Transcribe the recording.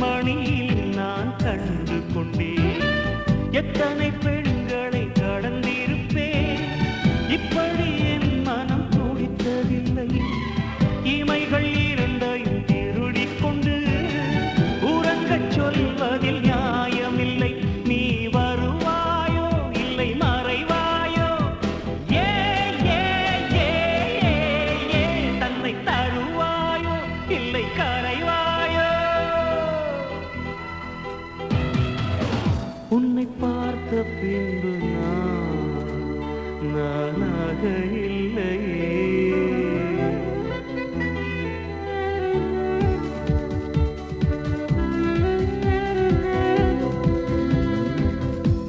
கண்மணியில் நான் கண்டு கொண்டேன். எத்தனை பெண்களை கடந்திருப்பேன். இப்படி என் மனம் துடித்ததில்லை. இமைகள் இரண்டையும் திருடிக் கொண்டு உறங்கச் சொல்வதில் நியாயமில்லை. நீ வருவாயோ இல்லை மறைவாயோ? ஏ தருவாயோ? இல்லை கர உன்னை பார்த்த பின்பு நான் நானாக